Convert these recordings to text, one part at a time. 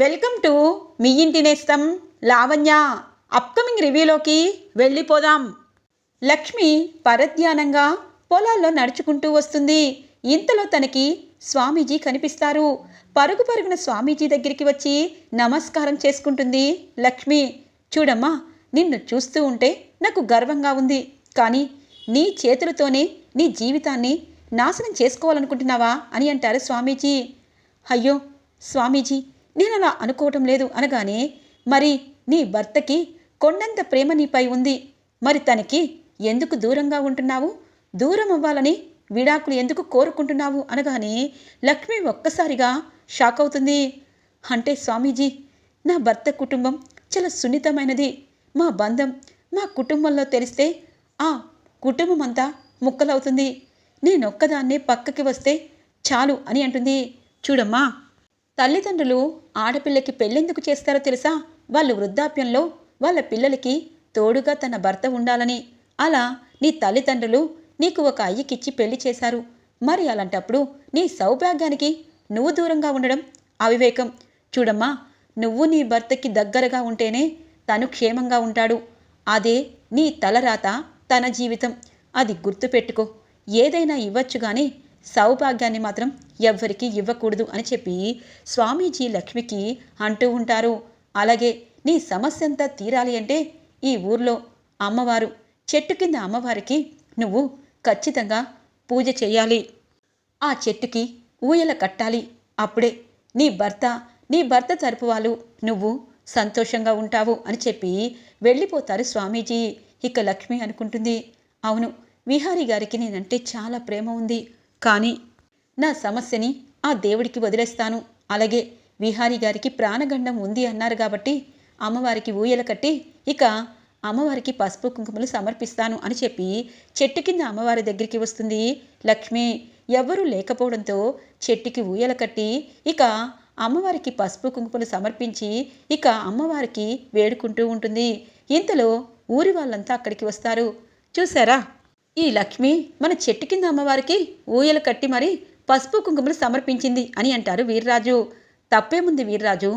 Welcome to me ఇంటి నేస్తం Lavanya. Upcoming రివ్యూలోకి వెళ్ళిపోదాం. లక్ష్మి పరధ్యానంగా పొలాల్లో నడుచుకుంటూ వస్తుంది. ఇంతలో తనకి స్వామీజీ కనిపిస్తారు. పరుగు పరుగున స్వామీజీ దగ్గరికి వచ్చి నమస్కారం చేసుకుంటుంది లక్ష్మి. చూడమ్మా నిన్ను చూస్తూ ఉంటే నాకు గర్వంగా ఉంది. కానీ నీ చేతులతోనే నీ జీవితాన్ని నాశనం చేసుకోవాలనుకుంటున్నావా అని అంటారు స్వామీజీ. అయ్యో స్వామీజీ నేను అలా అనుకోవటం లేదు అనగానే మరి నీ భర్తకి కొండంత ప్రేమ నీపై ఉంది. మరి తనకి ఎందుకు దూరంగా ఉంటున్నావు? దూరం అవ్వాలని విడాకులు ఎందుకు కోరుకుంటున్నావు? అనగానే లక్ష్మి ఒక్కసారిగా షాక్ అవుతుంది. అంటే స్వామీజీ నా భర్త కుటుంబం చాలా సున్నితమైనది. మా బంధం మా కుటుంబంలో తెలిస్తే ఆ కుటుంబం అంతా ముక్కలవుతుంది. నేనొక్కదాన్నే పక్కకి వస్తే చాలు అని అంటుంది. చూడమ్మా తల్లిదండ్రులు ఆడపిల్లకి పెళ్ళెందుకు చేస్తారో తెలుసా? వాళ్ళు వృద్ధాప్యంలో వాళ్ళ పిల్లలకి తోడుగా తన భర్త ఉండాలని. అలా నీ తల్లిదండ్రులు నీకు ఒక అయ్యకిచ్చి పెళ్ళి చేశారు. మరి అలాంటప్పుడు నీ సౌభాగ్యానికి నువ్వు దూరంగా ఉండడం అవివేకం. చూడమ్మా నువ్వు నీ భర్తకి దగ్గరగా ఉంటేనే తను క్షేమంగా ఉంటాడు. అదే నీ తలరాత తన జీవితం. అది గుర్తుపెట్టుకో. ఏదైనా ఇవ్వచ్చు కానీ సౌభాగ్యాన్ని మాత్రం ఎవ్వరికీ ఇవ్వకూడదు అని చెప్పి స్వామీజీ లక్ష్మికి అంటూ ఉంటారు. అలాగే నీ సమస్య అంతా తీరాలి అంటే ఈ ఊర్లో అమ్మవారు చెట్టు కింద అమ్మవారికి నువ్వు ఖచ్చితంగా పూజ చేయాలి. ఆ చెట్టుకి ఊయల కట్టాలి. అప్పుడే నీ భర్త నీ భర్త తరపు వాళ్ళు నువ్వు సంతోషంగా ఉంటావు అని చెప్పి వెళ్ళిపోతారు స్వామీజీ. ఇక లక్ష్మి అనుకుంటుంది అవును విహారీ గారికి నేనంటే చాలా ప్రేమ ఉంది. కానీ నా సమస్యని ఆ దేవుడికి వదిలేస్తాను. అలాగే విహారీ గారికి ప్రాణగండం ఉంది అన్నారు కాబట్టి అమ్మవారికి ఊయల కట్టి ఇక అమ్మవారికి పసుపు కుంకుమలు సమర్పిస్తాను అని చెప్పి చెట్టు కింద అమ్మవారి దగ్గరికి వస్తుంది. లక్ష్మి ఎవ్వరూ లేకపోవడంతో చెట్టుకి ఊయల కట్టి ఇక అమ్మవారికి పసుపు కుంకుమలు సమర్పించి ఇక అమ్మవారికి వేడుకుంటూ ఉంటుంది. ఇంతలో ఊరి వాళ్ళంతా అక్కడికి వస్తారు. చూసారా ఈ లక్ష్మి మన చెట్టు కింద అమ్మవారికి ఊయలు కట్టి మరి పసుపు కుంకుమలు సమర్పించింది అని అంటారు వీర్రాజు. తప్పేముంది వీర్రాజు?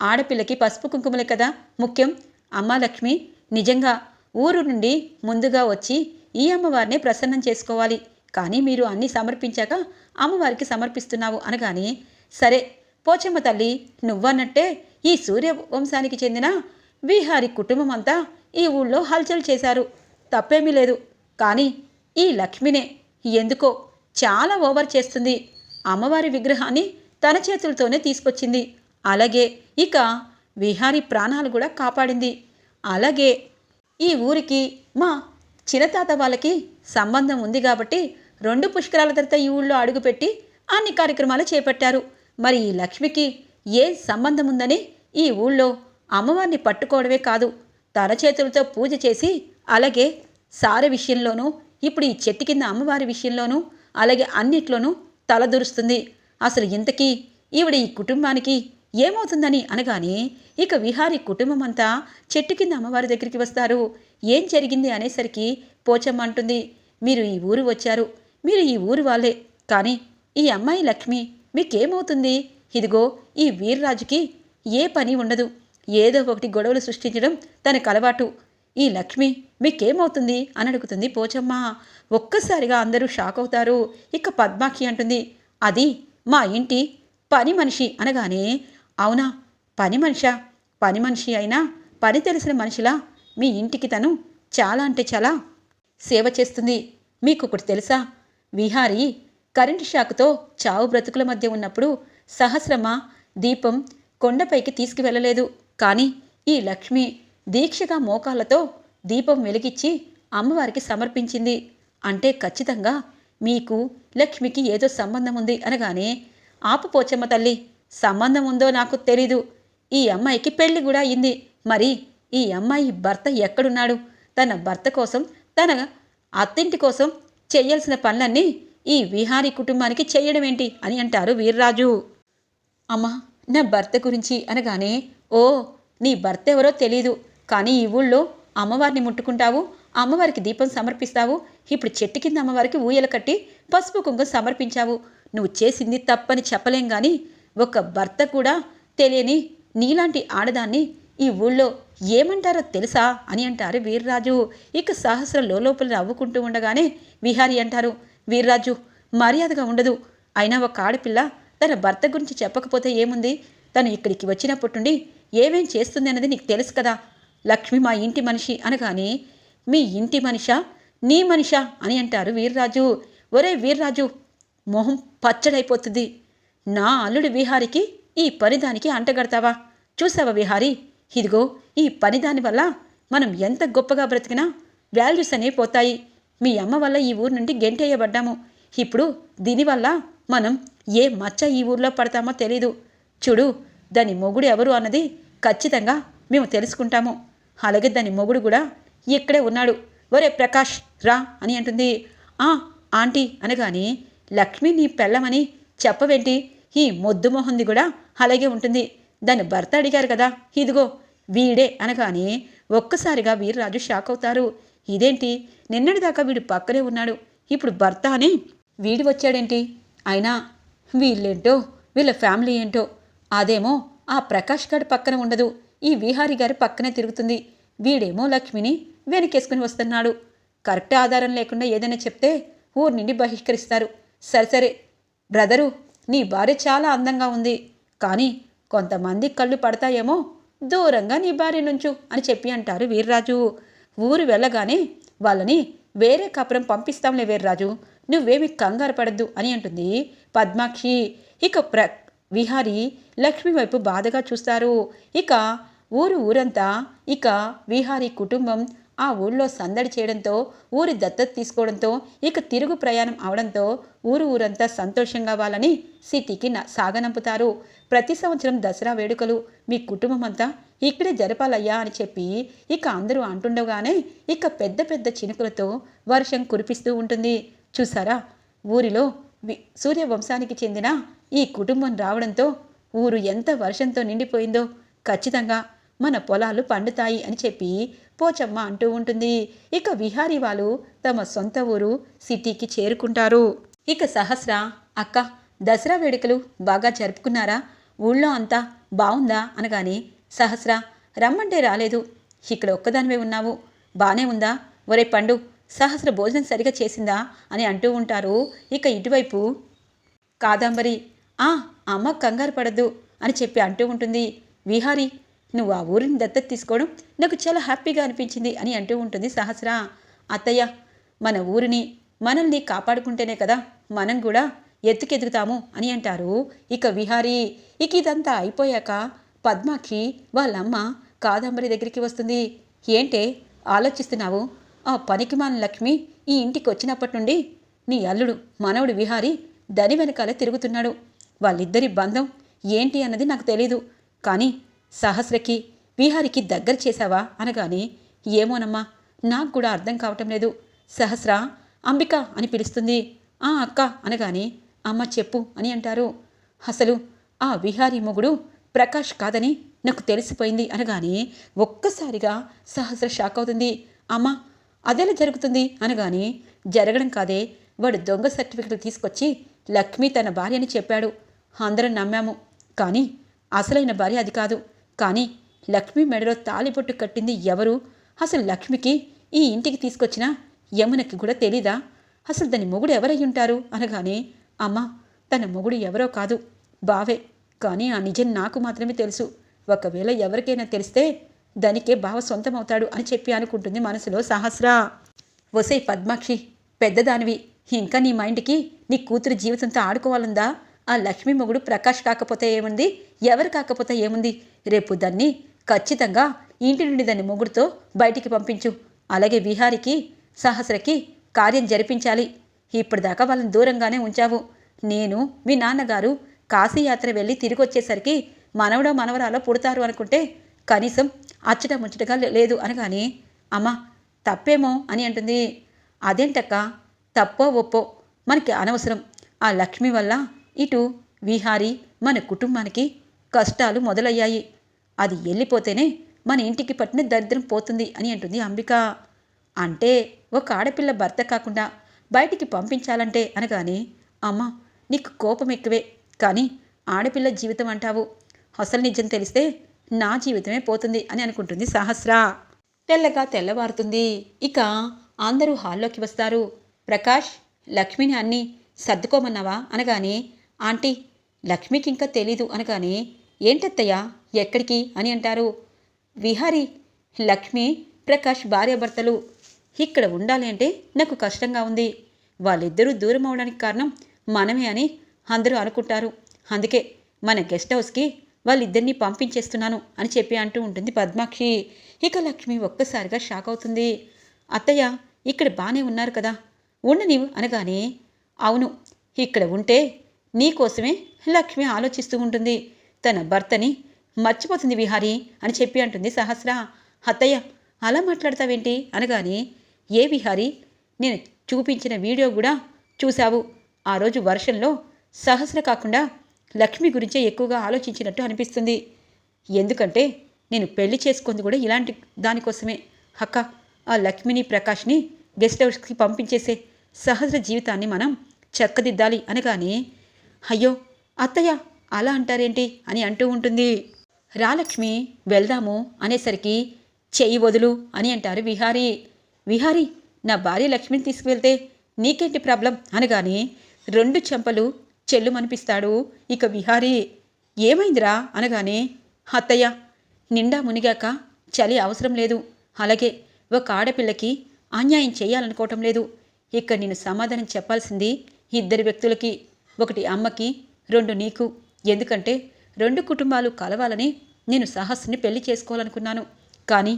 ఆడపిల్లకి పసుపు కుంకుమలే కదా ముఖ్యం. అమ్మా లక్ష్మి నిజంగా ఊరు నుండి ముందుగా వచ్చి ఈ అమ్మవారినే ప్రసన్నం చేసుకోవాలి. కానీ మీరు అన్నీ సమర్పించాక అమ్మవారికి సమర్పిస్తున్నావు అనగానే సరే పోచమ్మ తల్లి నువ్వన్నట్టే ఈ సూర్య వంశానికి చెందిన బీహారీ కుటుంబం అంతా ఈ ఊళ్ళో హల్చల్ చేశారు. తప్పేమీ లేదు. కానీ ఈ లక్ష్మినే. ఎందుకో చాలా ఓవర్ చేస్తుంది. అమ్మవారి విగ్రహాన్ని తన చేతులతోనే తీసుకొచ్చింది. అలాగే ఇక విహారీ ప్రాణాలు కూడా కాపాడింది. అలాగే ఈ ఊరికి మా చిరతాత వాళ్ళకి సంబంధం ఉంది కాబట్టి రెండు పుష్కరాల తర్వాత ఈ ఊళ్ళో అడుగుపెట్టి అన్ని కార్యక్రమాలు చేపట్టారు. మరి ఈ లక్ష్మికి ఏ సంబంధం ఉందని ఈ ఊళ్ళో అమ్మవారిని పట్టుకోవడమే కాదు. తన చేతులతో పూజ చేసి అలాగే సార విషయంలోనూ ఇప్పుడు ఈ చెట్టు కింద అమ్మవారి విషయంలోనూ అలాగే అన్నిట్లోనూ తలదూరుస్తుంది అసలు ఇంతకీ ఈవిడ ఈ కుటుంబానికి ఏమవుతుందని అనగానే ఇక విహారీ కుటుంబం అంతా చెట్టు కింద అమ్మవారి దగ్గరికి వస్తారు. ఏం జరిగింది అనేసరికి పోచమ్మ అంటుంది మీరు ఈ ఊరు వచ్చారు. మీరు ఈ ఊరు వాళ్ళే. కానీ ఈ అమ్మాయి లక్ష్మి మీకేమవుతుంది? ఇదిగో ఈ వీర్రాజుకి ఏ పని ఉండదు. ఏదో ఒకటి గొడవలు సృష్టించడం తనకు అలవాటు. ఈ లక్ష్మి మీకేమవుతుంది? అని అడుగుతుంది పోచమ్మ. ఒక్కసారిగా అందరూ షాక్ అవుతారు. ఇక పద్మాక్షి అంటుంది అది మా ఇంటి పని మనిషి అనగానే అవునా? పని మనిషా? పని మనిషి అయినా పని తెలిసిన మనిషిలా? మీ ఇంటికి తను చాలా అంటే చాలా సేవ చేస్తుంది. మీకు ఒకటి తెలుసా? విహారీ కరెంటు షాక్తో చావు బ్రతుకుల మధ్య ఉన్నప్పుడు సహస్రమ దీపం కొండపైకి తీసుకువెళ్ళలేదు. కానీ ఈ లక్ష్మి దీక్షగా మోకాళ్ళతో దీపం వెలిగించి అమ్మవారికి సమర్పించింది. అంటే ఖచ్చితంగా మీకు లక్ష్మికి ఏదో సంబంధం ఉంది అనగానే ఆపుపోచమ్మ తల్లి సంబంధం ఉందో నాకు తెలీదు. ఈ అమ్మాయికి పెళ్ళి కూడా అయింది. మరి ఈ అమ్మాయి భర్త ఎక్కడున్నాడు? తన భర్త కోసం తన అత్తింటి కోసం చేయాల్సిన పనులన్నీ ఈ విహారీ కుటుంబానికి చేయడం ఏంటి అని అంటారు వీర్రాజు. అమ్మా నా భర్త గురించి అనగానే ఓ నీ భర్త ఎవరో తెలీదు. కానీ ఈ ఊళ్ళో అమ్మవారిని ముట్టుకుంటావు అమ్మవారికి దీపం సమర్పిస్తావు ఇప్పుడు చెట్టు కింద అమ్మవారికి ఊయలు కట్టి పసుపు కుంకుమ సమర్పించావు. నువ్వు చేసింది తప్పని చెప్పలేం కానీ ఒక భర్త కూడా తెలియని నీలాంటి ఆడదాన్ని ఈ ఊళ్ళో ఏమంటారో తెలుసా అని అంటారు వీర్రాజు. ఇక సహస్ర లోపల నవ్వుకుంటూ ఉండగానే విహారి అంటారు వీర్రాజు మర్యాదగా ఉండదు. అయినా ఒక ఆడపిల్ల తన భర్త గురించి చెప్పకపోతే ఏముంది? తను ఇక్కడికి వచ్చినప్పటి నుండి ఏమేం చేస్తుంది అన్నది నీకు తెలుసు కదా. లక్ష్మి మా ఇంటి మనిషి అనగానే మీ ఇంటి మనిషా? నీ మనిషా? అని అంటారు వీర్రాజు. ఒరే వీర్రాజు మొహం పచ్చడైపోతుంది. నా అల్లుడి విహారికి ఈ పనిదానికి అంటగడతావా? చూసావా విహారీ? ఇదిగో ఈ పనిదాని వల్ల మనం ఎంత గొప్పగా బ్రతికినా వాల్యూస్ అనేవి పోతాయి. మీ అమ్మ వల్ల ఈ ఊరు నుండి గెంటేయబడ్డాము. ఇప్పుడు దీనివల్ల మనం ఏ మచ్చ ఈ ఊర్లో పడతామో తెలీదు. చూడు దాని మొగుడు ఎవరు అన్నది ఖచ్చితంగా మేము తెలుసుకుంటాము. అలాగే దాని మొగుడు కూడా ఇక్కడే ఉన్నాడు. ఒరే ప్రకాష్ రా అని అంటుంది. ఆ ఆంటీ అనగాని లక్ష్మి నీ పెళ్ళమని చెప్పవేంటి? ఈ మొద్దు మొహంది కూడా అలాగే ఉంటుంది. దాని భర్త అడిగారు కదా ఇదిగో వీడే అనగాని ఒక్కసారిగా వీరరాజు షాక్ అవుతారు. ఇదేంటి? నిన్నటిదాకా వీడు పక్కనే ఉన్నాడు. ఇప్పుడు భర్త అని వీడి వచ్చాడేంటి? అయినా వీళ్ళేంటో వీళ్ళ ఫ్యామిలీ ఏంటో అదేమో ఆ ప్రకాష్ గారి పక్కన ఉండదు. ఈ విహారి గారి పక్కనే తిరుగుతుంది. వీడేమో లక్ష్మిని వెనకేసుకుని వస్తున్నాడు. కరెక్ట్ ఆధారం లేకుండా ఏదైనా చెప్తే ఊరి నుండి బహిష్కరిస్తారు. సరే సరే. బ్రదరు నీ భార్య చాలా అందంగా ఉంది. కానీ కొంతమంది కళ్ళు పడతాయేమో దూరంగా నీ భార్య నుంచు అని చెప్పి అంటారు వీర్రాజు. ఊరు వెళ్ళగానే వాళ్ళని వేరే కాపురం పంపిస్తాంలే వీర్రాజు. నువ్వేమి కంగారు పడద్దు అని అంటుంది పద్మాక్షి. ఇక ప్ర విహారి లక్ష్మి వైపు బాధగా చూస్తారు. ఇక ఊరు ఊరంతా ఇక విహారీ కుటుంబం ఆ ఊళ్ళో సందడి చేయడంతో ఊరి దత్తత తీసుకోవడంతో ఇక తిరుగు ప్రయాణం అవడంతో ఊరు ఊరంతా సంతోషంగా వాళ్ళని సిటీకి న- సాగనంపుతారు. ప్రతి సంవత్సరం దసరా వేడుకలు మీ కుటుంబం అంతా ఇక్కడే జరపాలయ్యా అని చెప్పి ఇక అందరూ అంటుండగానే ఇక పెద్ద పెద్ద చినుకులతో వర్షం కురిపిస్తూ ఉంటుంది. చూసారా? ఊరిలో సూర్యవంశానికి చెందిన ఈ కుటుంబం రావడంతో ఊరు ఎంత వర్షంతో నిండిపోయిందో ఖచ్చితంగా మన పొలాలు పండుతాయి అని చెప్పి పోచమ్మ అంటూ ఉంటుంది. ఇక విహారీ వాళ్ళు తమ సొంత ఊరు సిటీకి చేరుకుంటారు. ఇక సహస్ర అక్క దసరా వేడుకలు బాగా జరుపుకున్నారా? ఊళ్ళో అంతా బాగుందా అనగానే సహస్ర రమ్మంటే రాలేదు. ఇక్కడ ఒక్కదానివే ఉన్నావు. బానే ఉందా? ఒరే పండు సహస్ర భోజనం సరిగా చేసిందా అని అంటూ ఉంటారు. ఇక ఇటువైపు కాదంబరి ఆ అమ్మ కంగారు పడద్దు అని చెప్పి అంటూ ఉంటుంది. విహారి నువ్వు ఆ ఊరిని దత్తత తీసుకోవడం నాకు చాలా హ్యాపీగా అనిపించింది అని అంటూ ఉంటుంది సహస్ర. అత్తయ్య మన ఊరిని మనల్ని కాపాడుకుంటేనే కదా మనం కూడా ఎత్తుకెదుగుతాము అని అంటారు. ఇక విహారి ఇక ఇదంతా అయిపోయాక పద్మాక్షి వాళ్ళమ్మ కాదంబరి దగ్గరికి వస్తుంది. ఏంటే ఆలోచిస్తున్నావు? ఆ పనికిమాల లక్ష్మి ఈ ఇంటికి వచ్చినప్పటి నుండి నీ అల్లుడు మనవడు విహారి దరి వెనకాలే తిరుగుతున్నాడు. వాళ్ళిద్దరి బంధం ఏంటి అన్నది నాకు తెలీదు. కానీ సహస్రకి విహారికి దగ్గర చేశావా అనగానే ఏమోనమ్మా నాకు కూడా అర్థం కావటం లేదు. సహస్ర అంబిక అని పిలుస్తుంది. ఆ అక్క అనగానే అమ్మ చెప్పు అని అంటారు. అసలు ఆ విహారీ మొగుడు ప్రకాష్ కాదని నాకు తెలిసిపోయింది అనగానే ఒక్కసారిగా సహస్ర షాక్ అవుతుంది. అమ్మా అదెలా జరుగుతుంది అనగానే జరగడం కాదే. వాడు దొంగ సర్టిఫికెట్లు తీసుకొచ్చి లక్ష్మి తన భార్య అని చెప్పాడు. అందరం నమ్మాము. కానీ అసలైన భార్య అది కాదు. కానీ లక్ష్మి మెడలో తాలిబొట్టు కట్టింది ఎవరు? అసలు లక్ష్మికి ఈ ఇంటికి తీసుకొచ్చిన యమునకి కూడా తెలీదా? అసలు దాని మొగుడు ఎవరై ఉంటారు? అనగానే అమ్మా తన మొగుడు ఎవరో కాదు. బావే. కానీ ఆ నిజం నాకు మాత్రమే తెలుసు. ఒకవేళ ఎవరికైనా తెలిస్తే దానికే బావ సొంతమవుతాడు అని చెప్పి అనుకుంటుంది మనసులో సహస్రా. ఒసే పద్మాక్షి పెద్దదానివి. ఇంకా నీ మైండ్కి నీ కూతురు జీవితంతో ఆడుకోవాలందా? ఆ లక్ష్మీ మొగుడు ప్రకాష్ కాకపోతే ఏముంది? ఎవరు కాకపోతే ఏముంది? రేపు దాన్ని ఖచ్చితంగా ఇంటి నుండి దాన్ని మొగుడుతో బయటికి పంపించు. అలాగే విహారికి సహస్రకి కార్యం జరిపించాలి. ఇప్పటిదాకా వాళ్ళని దూరంగానే ఉంచావు. నేను మీ నాన్నగారు కాశీయాత్ర వెళ్ళి తిరిగి వచ్చేసరికి మనవడో మనవరాలో పుడతారు అనుకుంటే కనీసం అచ్చట ముచ్చటగా లే- లేదు అనగాని అమ్మా తప్పేమో అని అంటుంది. అదేంటక్క? తప్పో ఒప్పో? మనకి అనవసరం. ఆ లక్ష్మి వల్ల ఇటు విహారీ మన కుటుంబానికి కష్టాలు మొదలయ్యాయి. అది వెళ్ళిపోతేనే మన ఇంటికి పట్టిన దరిద్రం పోతుంది అని అంటుంది అంబిక. అంటే ఒక ఆడపిల్ల భర్త కాకుండా బయటికి పంపించాలంటే అనగానే అమ్మ నీకు కోపం ఎక్కువే. కానీ ఆడపిల్ల జీవితం అంటావు. అసలు నిజం తెలిస్తే నా జీవితమే పోతుంది అని అనుకుంటుంది సహస్ర. తెల్లగా తెల్లవారుతుంది. ఇక అందరూ హాల్లోకి వస్తారు. ప్రకాష్ లక్ష్మిని అన్నీ సర్దుకోమన్నావా? అనగానే ఆంటీ లక్ష్మికి ఇంకా తెలీదు. అనగానే ఏంటత్తయ్యా ఎక్కడికి? అని అంటారు. విహారీ లక్ష్మి ప్రకాష్ భార్యాభర్తలు ఇక్కడ ఉండాలి అంటే నాకు కష్టంగా ఉంది. వాళ్ళిద్దరూ దూరం అవడానికి కారణం మనమే అని అందరూ అనుకుంటారు. అందుకే మన గెస్ట్ హౌస్కి వాళ్ళిద్దరినీ పంపించేస్తున్నాను అని చెప్పి అంటూ ఉంటుంది పద్మాక్షి. ఇక లక్ష్మి ఒక్కసారిగా షాక్ అవుతుంది. అత్తయ్య ఇక్కడ బాగానే ఉన్నారు కదా. ఉండనివ్వు అనగానే అవును ఇక్కడ ఉంటే నీకోసమే లక్ష్మి ఆలోచిస్తూ ఉంటుంది. తన భర్తని మర్చిపోతుంది విహారీ అని చెప్పి అంటుంది సహస్ర. అత్తయ్య అలా మాట్లాడతావేంటి? అనగానే ఏ విహారీ నేను చూపించిన వీడియో కూడా చూశావు. ఆ రోజు వర్షంలో సహస్ర కాకుండా లక్ష్మి గురించే ఎక్కువగా ఆలోచించినట్టు అనిపిస్తుంది. ఎందుకంటే నేను పెళ్ళి చేసుకుంది కూడా ఇలాంటి దానికోసమే. అక్క ఆ లక్ష్మిని ప్రకాష్ని గెస్ట్ హౌస్కి పంపించేసే సహజ జీవితాన్ని మనం చక్కదిద్దాలి అనగానే అయ్యో అత్తయ్య అలా అంటారేంటి అని అంటూ ఉంటుంది. రాలక్ష్మి వెళ్దాము అనేసరికి చెయ్యి వదులు అని అంటారు విహారీ. విహారీ నా భార్య లక్ష్మిని తీసుకువెళ్తే నీకేంటి ప్రాబ్లం అనగానే రెండు చెంపలు చెల్లుమనిపిస్తాడు. ఇక విహారీ ఏమైందిరా? అనగానే అత్తయ్య నిండా మునిగాక చలి అవసరం లేదు. అలాగే ఒక ఆడపిల్లకి అన్యాయం చేయాలనుకోవటం లేదు. ఇక్కడ నేను సమాధానం చెప్పాల్సింది ఇద్దరు వ్యక్తులకి ఒకటి అమ్మకి రెండు నీకు. ఎందుకంటే రెండు కుటుంబాలు కలవాలని నేను సహస్ని పెళ్ళి చేసుకోవాలనుకున్నాను. కానీ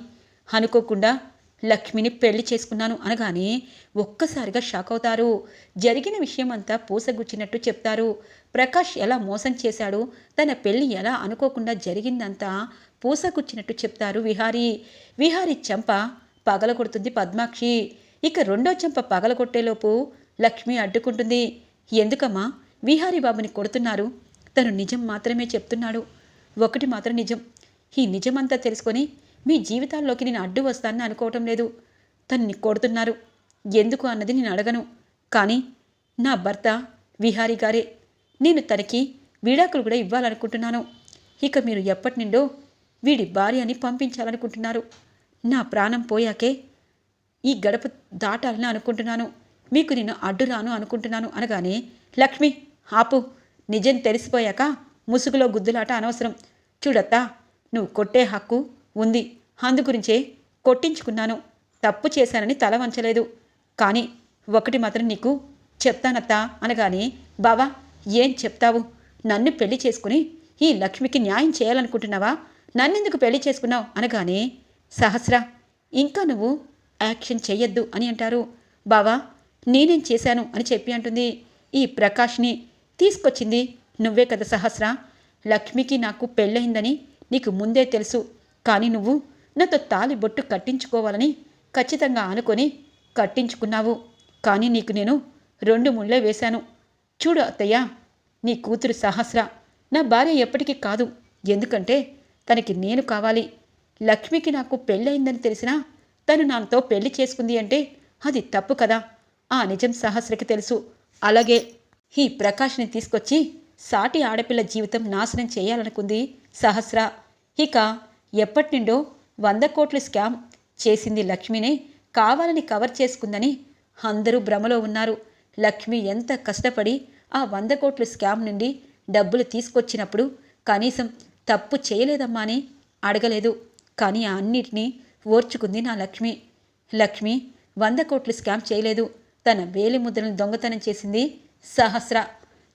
అనుకోకుండా లక్ష్మిని పెళ్ళి చేసుకున్నాను అనగానే ఒక్కసారిగా షాక్ అవుతారు. జరిగిన విషయం అంతా పూసగుచ్చినట్టు చెప్తారు. ప్రకాష్ ఎలా మోసం చేశాడు? తన పెళ్ళి ఎలా అనుకోకుండా జరిగిందంతా పూసగుచ్చినట్టు చెప్తారు విహారీ. విహారీ చెంప పగలగొడుతుంది పద్మాక్షి. ఇక రెండో చెంప పగలగొట్టేలోపు లక్ష్మి అడ్డుకుంటుంది. ఎందుకమ్మా? విహారీ బాబుని కొడుతున్నారు. తను నిజం మాత్రమే చెప్తున్నాడు. ఒకటి మాత్రం నిజం. ఈ నిజమంతా తెలుసుకొని మీ జీవితాల్లోకి నేను అడ్డు వస్తానని అనుకోవటం లేదు. తన్ని కొడుతున్నారు. ఎందుకు అన్నది నేను అడగను. కానీ నా భర్త విహారీ గారే. నేను తనకి విడాకులు కూడా ఇవ్వాలనుకుంటున్నాను. ఇక మీరు ఎప్పటి నుండో వీడి భార్యని పంపించాలనుకుంటున్నారు. నా ప్రాణం పోయాకే ఈ గడప దాటాలని అనుకుంటున్నాను. మీకు నేను అడ్డు రాను అనుకుంటున్నాను అనగానే లక్ష్మి ఆపు. నిజం తెలిసిపోయాక ముసుగులో గుద్దులాట అనవసరం. చూడత్తా నువ్వు కొట్టే హక్కు ఉంది. అందుగురించే కొట్టించుకున్నాను. తప్పు చేశానని తల వంచలేదు. కానీ ఒకటి మాత్రం నీకు చెప్తానత్తా అనగానే బావా ఏం చెప్తావు? నన్ను పెళ్ళి చేసుకుని ఈ లక్ష్మికి న్యాయం చేయాలనుకుంటున్నావా? నన్నెందుకు పెళ్ళి చేసుకున్నావు? అనగానే సహస్ర ఇంకా నువ్వు యాక్షన్ చెయ్యొద్దు అని అంటారు. బావా నేనేం చేశాను అని చెప్పి అంటుంది. ఈ ప్రకాష్ని తీసుకొచ్చింది నువ్వే కదా సహస్ర. లక్ష్మికి నాకు పెళ్ళయిందని నీకు ముందే తెలుసు. కానీ నువ్వు నాతో తాలి బొట్టు కట్టించుకోవాలని ఖచ్చితంగా అనుకొని కట్టించుకున్నావు. కానీ నీకు నేను రెండు ముళ్ళే వేశాను. చూడు అత్తయ్య నీ కూతురు సహస్ర నా భార్య ఎప్పటికీ కాదు. ఎందుకంటే తనకి నేను కావాలి. లక్ష్మికి నాకు పెళ్ళయిందని తెలిసినా తను నాతో పెళ్ళి చేసుకుంది అంటే అది తప్పు కదా. ఆ నిజం సహస్రకి తెలుసు. అలాగే ఈ ప్రకాష్ని తీసుకొచ్చి సాటి ఆడపిల్ల జీవితం నాశనం చేయాలనుకుంది సహస్ర. ఇక ఎప్పటి నుండో వంద కోట్లు స్కామ్ చేసింది లక్ష్మినే. కావాలని కవర్ చేసుకుందని అందరూ భ్రమలో ఉన్నారు. లక్ష్మి ఎంత కష్టపడి ఆ వంద కోట్ల స్కామ్ నుండి డబ్బులు తీసుకొచ్చినప్పుడు కనీసం తప్పు చేయలేదమ్మా అని అడగలేదు. కానీ అన్నిటినీ ఓర్చుకుంది నా లక్ష్మి. లక్ష్మి వంద కోట్లు స్కామ్ చేయలేదు. తన వేలి ముద్రను దొంగతనం చేసింది సహస్ర.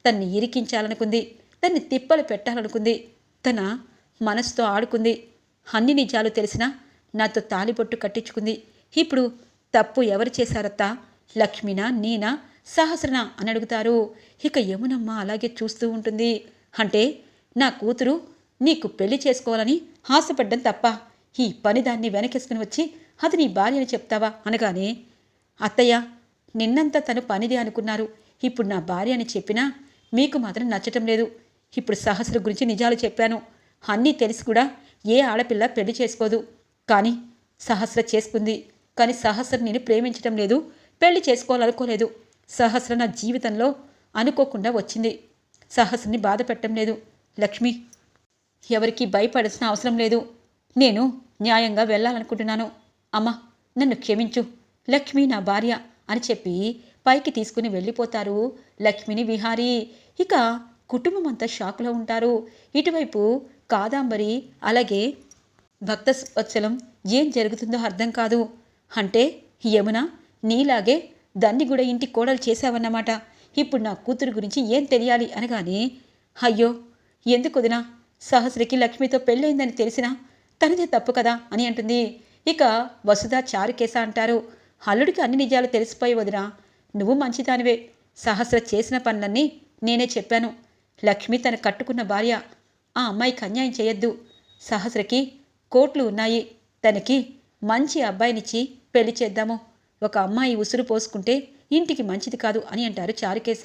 తన్ని ఇరికించాలనుకుంది. తన్ని తిప్పలు పెట్టాలనుకుంది. తన మనసుతో ఆడుకుంది. అన్ని నిజాలు తెలిసినా నాతో తాలిబొట్టు కట్టించుకుంది. ఇప్పుడు తప్పు ఎవరు చేశారత్తా? లక్ష్మినా నీనా? సహస్రనా? అని అడుగుతారు. ఇక యమునమ్మ అలాగే చూస్తూ ఉంటుంది. అంటే నా కూతురు నీకు పెళ్ళి చేసుకోవాలని ఆశపడ్డం తప్ప ఈ పని దాన్ని వెనకేసుకుని వచ్చి అది నీ భార్య అని చెప్తావా? అనగానే అత్తయ్య నిన్నంతా తను పనిది అనుకున్నారు. ఇప్పుడు నా భార్య అని చెప్పినా మీకు మాత్రం నచ్చటం లేదు. ఇప్పుడు సహస్ర గురించి నిజాలు చెప్పాను. అన్నీ తెలిసి కూడా ఏ ఆడపిల్ల పెళ్ళి చేసుకోదు. కానీ సహస్ర చేసుకుంది. కానీ సహస్ర నేను ప్రేమించటం లేదు. పెళ్ళి చేసుకోవాలనుకోలేదు. సహస్ర నా జీవితంలో అనుకోకుండా వచ్చింది. సహస్రని బాధ పెట్టడం లేదు. లక్ష్మి ఎవరికి భయపడాల్సిన అవసరం లేదు. నేను న్యాయంగా వెళ్ళాలనుకుంటున్నాను. అమ్మా నన్ను క్షమించు. లక్ష్మి నా భార్య అని చెప్పి పైకి తీసుకుని వెళ్ళిపోతారు లక్ష్మిని విహారీ. ఇక కుటుంబం అంతా షాకులో ఉంటారు. ఇటువైపు కాదాంబరి అలాగే భక్త వత్సలం ఏం జరుగుతుందో అర్థం కాదు. అంటే యమున నీలాగే దాన్ని కూడా ఇంటి కోడలు చేశావన్నమాట. ఇప్పుడు నా కూతురు గురించి ఏం తెలియాలి అనగానే అయ్యో ఎందుకు వదినా? సహస్రకి లక్ష్మితో పెళ్ళయిందని తెలిసినా తనదే తప్పు కదా అని అంటుంది. ఇక వసుధ చారుకేస అంటారు అల్లుడికి అన్ని నిజాలు తెలిసిపోయి వదినా నువ్వు మంచిదానివే. సహస్ర చేసిన పనులన్నీ నేనే చెప్పాను. లక్ష్మి తన కట్టుకున్న భార్య ఆ అమ్మాయికి అన్యాయం చేయొద్దు. సహస్రకి కోట్లు ఉన్నాయి. తనకి మంచి అబ్బాయినిచ్చి పెళ్ళి చేద్దాము. ఒక అమ్మాయి ఉసురు పోసుకుంటే ఇంటికి మంచిది కాదు అని అంటారు చారుకేశ.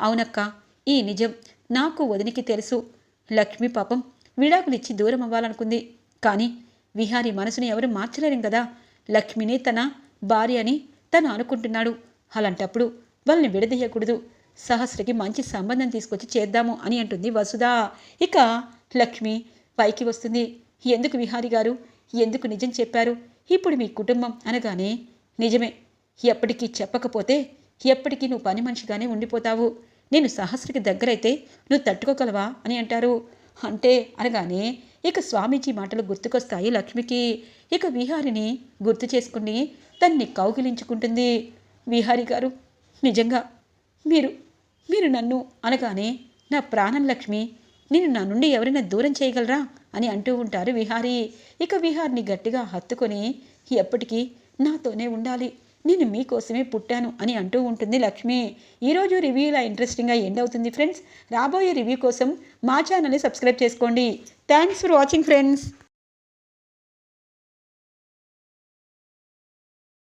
అవునక్క ఈ నిజం నాకు వదినికి తెలుసు. లక్ష్మి పాపం విడాకులిచ్చి దూరం అవ్వాలనుకుంది. కానీ విహారి మనసుని ఎవరు మార్చలేరు కదా లక్ష్మిని తన భార్య అని తను అనుకుంటున్నాడు. అలాంటప్పుడు వాళ్ళని విడదీయకూడదు. సహస్రకి మంచి సంబంధం తీసుకొచ్చి చేద్దాము అని అంటుంది వసుధ. ఇక లక్ష్మి పైకి వస్తుంది. ఎందుకు విహారి గారు? ఎందుకు నిజం చెప్పారు? ఇప్పుడు మీ కుటుంబం అనగానే నిజమే. ఎప్పటికీ చెప్పకపోతే ఎప్పటికీ నువ్వు పని మనిషిగానే ఉండిపోతావు. నేను సహస్రకి దగ్గరైతే నువ్వు తట్టుకోగలవా అని అంటారు. అంటే అనగానే ఇక స్వామీజీ మాటలు గుర్తుకొస్తాయి లక్ష్మికి. ఇక విహారిని గుర్తు చేసుకుని తన్ని కౌగిలించుకుంటుంది. విహారి గారు నిజంగా మీరు మీరు నన్ను అనగానే నా ప్రాణం లక్ష్మి నేను నా నుండి ఎవరైనా దూరం చేయగలరా? అని అంటూ ఉంటారు విహారీ. ఇక విహార్ని గట్టిగా హత్తుకొని ఎప్పటికీ నాతోనే ఉండాలి నేను మీకోసమే పుట్టాను అని అంటూ ఉంటుంది లక్ష్మి. ఈరోజు రివ్యూ ఇలా ఇంట్రెస్టింగ్గా ఎండ్ అవుతుంది ఫ్రెండ్స్ రాబోయే రివ్యూ కోసం మా ఛానల్ని సబ్స్క్రైబ్ చేసుకోండి. Thanks for watching friends